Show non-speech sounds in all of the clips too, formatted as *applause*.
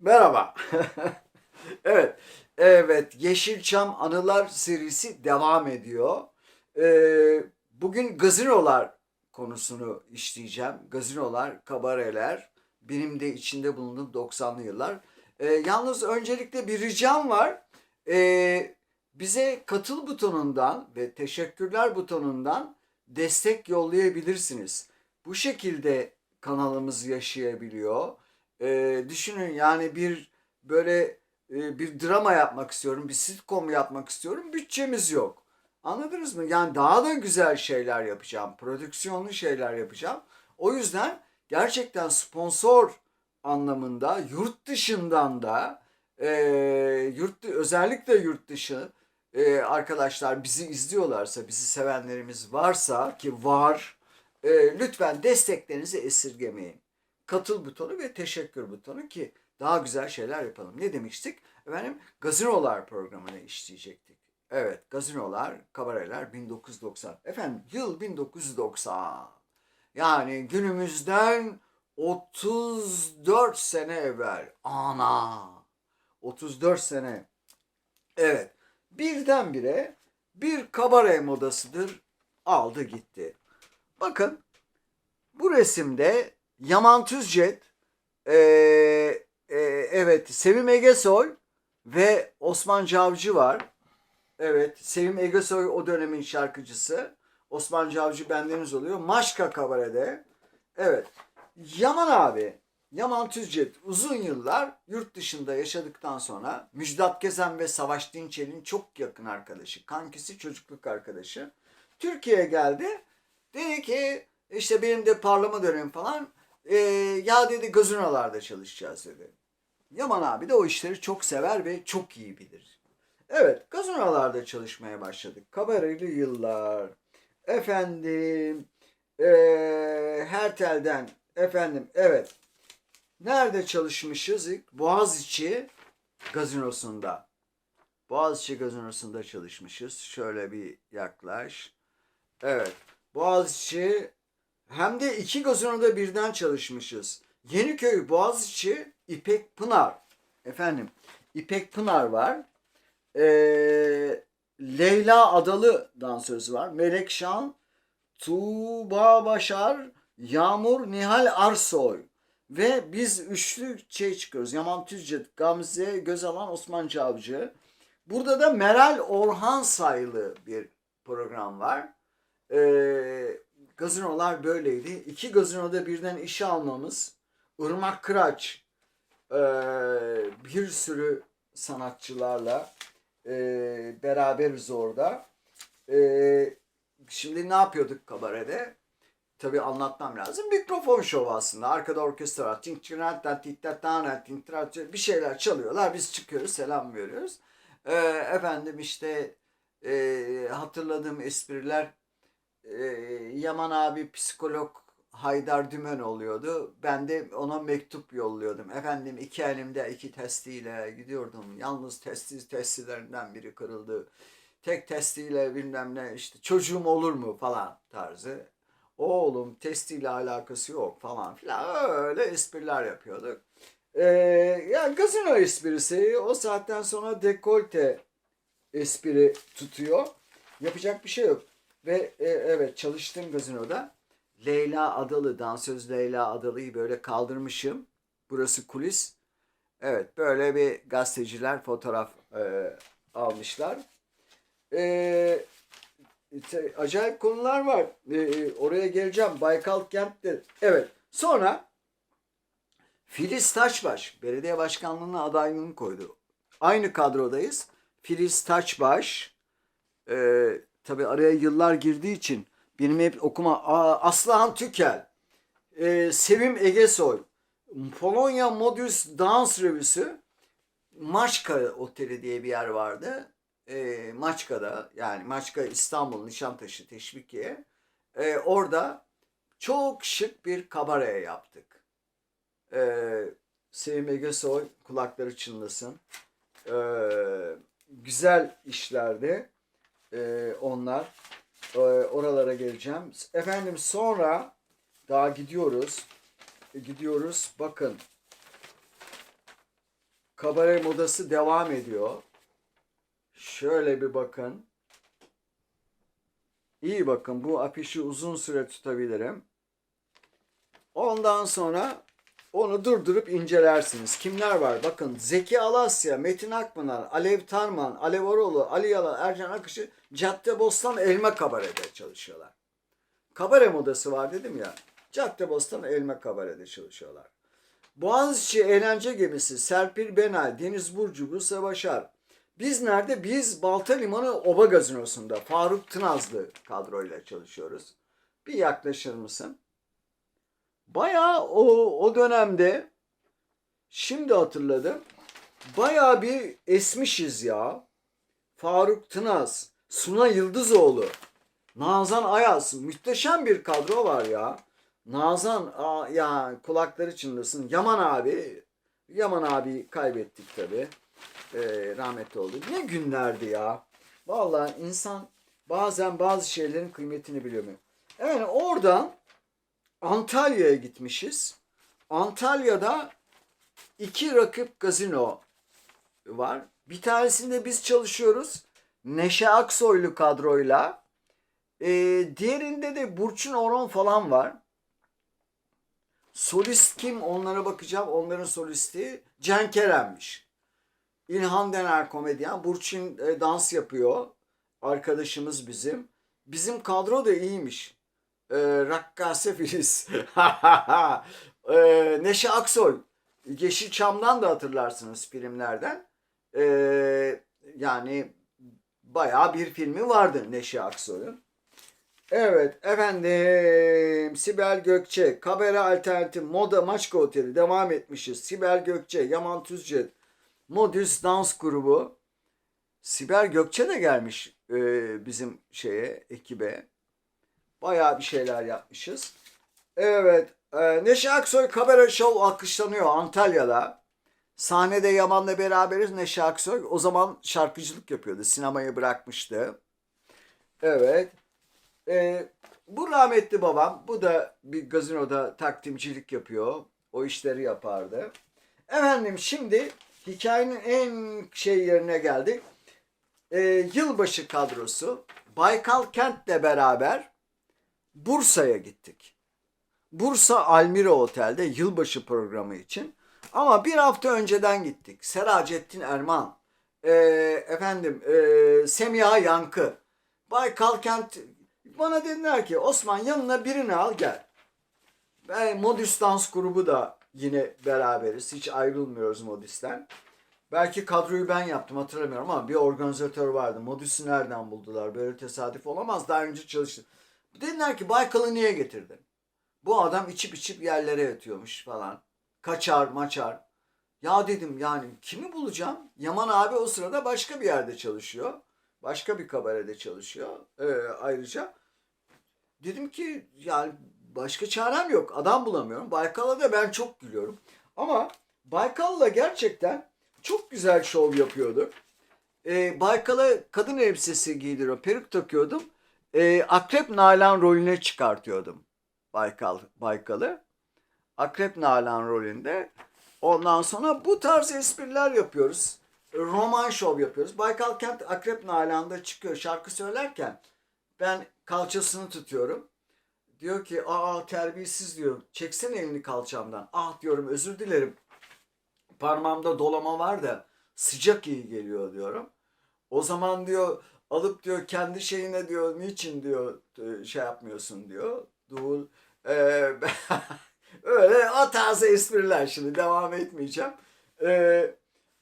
Merhaba. *laughs* evet, evet. Yeşilçam Anılar serisi devam ediyor. Ee, bugün gazinolar konusunu işleyeceğim. Gazinolar, kabareler. Benim de içinde bulunduğum 90'lı yıllar. Ee, yalnız öncelikle bir ricam var. Ee, bize katıl butonundan ve teşekkürler butonundan destek yollayabilirsiniz. Bu şekilde kanalımız yaşayabiliyor. Ee, düşünün yani bir böyle e, bir drama yapmak istiyorum, bir sitcom yapmak istiyorum. Bütçemiz yok. Anladınız mı? Yani daha da güzel şeyler yapacağım, prodüksiyonlu şeyler yapacağım. O yüzden gerçekten sponsor anlamında yurt dışından da e, yurt özellikle yurt dışı e, arkadaşlar bizi izliyorlarsa, bizi sevenlerimiz varsa ki var, e, lütfen desteklerinizi esirgemeyin. Katıl butonu ve teşekkür butonu ki daha güzel şeyler yapalım. Ne demiştik? Efendim gazinolar programını işleyecektik. Evet gazinolar, kabareler 1990. Efendim yıl 1990. Yani günümüzden 34 sene evvel. Ana! 34 sene. Evet. Birdenbire bir kabare modasıdır. Aldı gitti. Bakın bu resimde Yaman Tüzcet, ee, e, evet Sevim Egesoy ve Osman Cavcı var. Evet Sevim Egesoy o dönemin şarkıcısı. Osman Cavcı bendeniz oluyor. Maşka Kabare'de. Evet. Yaman abi, Yaman Tüzcet uzun yıllar yurt dışında yaşadıktan sonra Müjdat Gezen ve Savaş Dinçel'in çok yakın arkadaşı, kankisi, çocukluk arkadaşı. Türkiye'ye geldi. Dedi ki işte benim de parlama dönemim falan. Ee, ya dedi gazinolarda çalışacağız dedi. Yaman abi de o işleri çok sever ve çok iyi bilir. Evet gazinolarda çalışmaya başladık. Kabareli yıllar. Efendim ee, Hertel'den efendim evet. Nerede çalışmışız? ilk? Boğaziçi gazinosunda. Boğaziçi gazinosunda çalışmışız. Şöyle bir yaklaş. Evet. Boğaziçi hem de iki gazinoda birden çalışmışız. Yeniköy, Boğaziçi, İpek Pınar. Efendim, İpek Pınar var. Ee, Leyla Adalı dansöz var. Melek Şan, Tuğba Başar, Yağmur Nihal Arsoy. Ve biz üçlü şey çıkıyoruz. Yaman Tüzcet, Gamze Gözalan, Osman Çavcı. Burada da Meral Orhan sayılı bir program var. Ee, gazinolar böyleydi. İki gazinoda birden işe almamız, Irmak Kıraç, e, bir sürü sanatçılarla e, beraberiz orada. E, şimdi ne yapıyorduk kabarede? Tabii anlatmam lazım. Mikrofon şovu aslında. Arkada orkestra var. Bir şeyler çalıyorlar. Biz çıkıyoruz, selam veriyoruz. E, efendim işte e, hatırladığım espriler Yaman abi psikolog Haydar Dümen oluyordu. Ben de ona mektup yolluyordum. Efendim iki elimde iki testiyle gidiyordum. Yalnız testi testilerinden biri kırıldı. Tek testiyle bilmem ne işte çocuğum olur mu falan tarzı. Oğlum testiyle alakası yok falan filan öyle espriler yapıyorduk. Ee, yani gazino esprisi o saatten sonra dekolte espri tutuyor. Yapacak bir şey yok. Ve e, evet çalıştığım gazinoda Leyla Adalı, dansöz Leyla Adalı'yı böyle kaldırmışım. Burası kulis. Evet böyle bir gazeteciler fotoğraf e, almışlar. E, işte acayip konular var. E, e, oraya geleceğim. Baykal Kent'te. Evet. Sonra Filiz Taşbaş belediye başkanlığına adaylığını koydu. Aynı kadrodayız. Filiz Taçbaş e, tabi araya yıllar girdiği için benim hep okuma Aslıhan Tükel e, Sevim Egesoy Polonya Modus Dans Revüsü Maçka Oteli diye bir yer vardı. E, Maçka'da yani Maçka İstanbul Nişantaşı Teşvikiye e, orada çok şık bir kabare yaptık. E, Sevim Egesoy kulakları çınlasın. Eee güzel işlerdi ee, onlar. Ee, oralara geleceğim. Efendim sonra daha gidiyoruz. gidiyoruz. Bakın. Kabare modası devam ediyor. Şöyle bir bakın. İyi bakın bu afişi uzun süre tutabilirim. Ondan sonra onu durdurup incelersiniz. Kimler var? Bakın Zeki Alasya, Metin Akpınar, Alev Tarman, Alev Oroğlu, Ali Yalan, Ercan Akışı, Caddebostan Elma Kabare'de çalışıyorlar. Kabare modası var dedim ya. Caddebostan Elma Kabare'de çalışıyorlar. Boğaziçi Eğlence Gemisi, Serpil Benay, Deniz Burcu, Buse Başar. Biz nerede? Biz Balta Limanı Oba Gazinosu'nda Faruk Tınazlı kadroyla çalışıyoruz. Bir yaklaşır mısın? Bayağı o, o dönemde şimdi hatırladım. Bayağı bir esmişiz ya. Faruk Tınaz, Suna Yıldızoğlu, Nazan Ayaz. Muhteşem bir kadro var ya. Nazan aa, ya kulakları çınlasın. Yaman abi. Yaman abi kaybettik tabi. Ee, rahmetli oldu. Ne günlerdi ya. Vallahi insan bazen bazı şeylerin kıymetini biliyor mu? Yani oradan Antalya'ya gitmişiz. Antalya'da iki rakip gazino var. Bir tanesinde biz çalışıyoruz. Neşe Aksoylu kadroyla. Ee, diğerinde de Burçin Oron falan var. Solist kim onlara bakacağım. Onların solisti Can Kerem'miş. İlhan Dener komedyen. Burçin e, dans yapıyor. Arkadaşımız bizim. Bizim kadro da iyiymiş. E, Rakkase Filiz. *laughs* e, Neşe Aksoy. Yeşilçam'dan da hatırlarsınız filmlerden. E, yani bayağı bir filmi vardı Neşe Aksoy'un. Evet efendim Sibel Gökçe, Kabera Alternatif, Moda Maçka Oteli devam etmişiz. Sibel Gökçe, Yaman Tüzcet, Modüs Dans Grubu. Sibel Gökçe de gelmiş e, bizim şeye, ekibe. Bayağı bir şeyler yapmışız. Evet, e, Neşe Aksoy Kabera Show alkışlanıyor Antalya'da. Sahnede Yaman'la beraberiz Neşe Aksoy. O zaman şarkıcılık yapıyordu. Sinemayı bırakmıştı. Evet. Ee, bu rahmetli babam, bu da bir gazinoda takdimcilik yapıyor. O işleri yapardı. Efendim şimdi hikayenin en şey yerine geldik. Ee, yılbaşı kadrosu Baykal Kent'le beraber Bursa'ya gittik. Bursa Almira Otel'de yılbaşı programı için. Ama bir hafta önceden gittik. Seracettin Erman, ee, efendim ee, Semiha Yankı, Baykal Kent bana dediler ki Osman yanına birini al gel. Ve Modüs Dans grubu da yine beraberiz. Hiç ayrılmıyoruz Modüs'ten. Belki kadroyu ben yaptım hatırlamıyorum ama bir organizatör vardı. Modüs'ü nereden buldular? Böyle tesadüf olamaz. Daha önce çalıştı. Dediler ki Baykal'ı niye getirdin? Bu adam içip içip yerlere yatıyormuş falan. Kaçar maçar. Ya dedim yani kimi bulacağım? Yaman abi o sırada başka bir yerde çalışıyor. Başka bir kabarede çalışıyor ee, ayrıca. Dedim ki yani başka çarem yok. Adam bulamıyorum. Baykal'a da ben çok gülüyorum. Ama Baykal'la gerçekten çok güzel şov yapıyordu. Ee, Baykal'a kadın elbisesi giydiriyor. Peruk takıyordum. Ee, Akrep Nalan rolüne çıkartıyordum. Baykal, Baykal'ı. Akrep Nalan rolünde. Ondan sonra bu tarz espriler yapıyoruz. Roman şov yapıyoruz. Baykal Kent Akrep Nalan'da çıkıyor şarkı söylerken ben kalçasını tutuyorum. Diyor ki aa terbiyesiz diyor. Çeksene elini kalçamdan. Ah diyorum özür dilerim. Parmağımda dolama var da sıcak iyi geliyor diyorum. O zaman diyor alıp diyor kendi şeyine diyor niçin diyor şey yapmıyorsun diyor. Dul. Ee, *laughs* öyle o tarz espriler şimdi devam etmeyeceğim. Ee,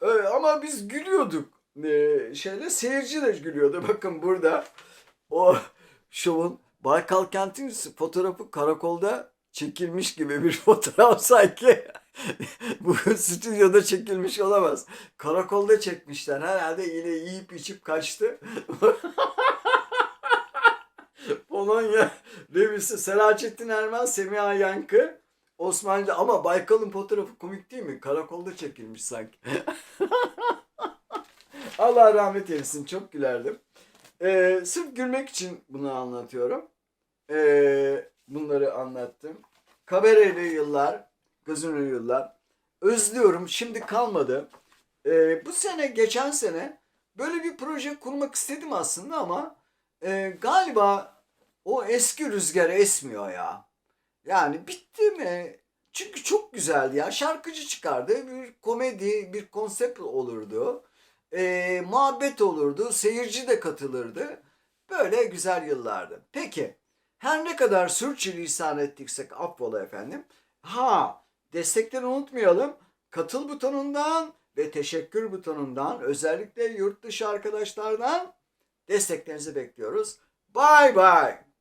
öyle, ama biz gülüyorduk. Ee, şeyle seyirci de gülüyordu. *laughs* Bakın burada o şovun Baykal Kent'in fotoğrafı karakolda çekilmiş gibi bir *laughs* fotoğraf sanki. *laughs* Bu stüdyoda çekilmiş olamaz. Karakolda çekmişler. Herhalde yine yiyip içip kaçtı. *laughs* Polonya revisi Selahattin Erman, Semiha Yankı, Osmanlı ama Baykal'ın fotoğrafı komik değil mi? Karakolda çekilmiş sanki. *laughs* Allah rahmet eylesin. Çok gülerdim. Ee, sırf gülmek için bunu anlatıyorum. Ee, bunları anlattım. Kabareli yıllar Gazino yıllar. Özlüyorum. Şimdi kalmadı. Ee, bu sene, geçen sene böyle bir proje kurmak istedim aslında ama e, galiba o eski rüzgar esmiyor ya. Yani bitti mi? Çünkü çok güzeldi ya. Şarkıcı çıkardı. Bir komedi, bir konsept olurdu. Ee, muhabbet olurdu. Seyirci de katılırdı. Böyle güzel yıllardı. Peki. Her ne kadar sürçülisan ettiksek affola efendim. Ha, destekleri unutmayalım. Katıl butonundan ve teşekkür butonundan özellikle yurt dışı arkadaşlardan desteklerinizi bekliyoruz. Bye bye.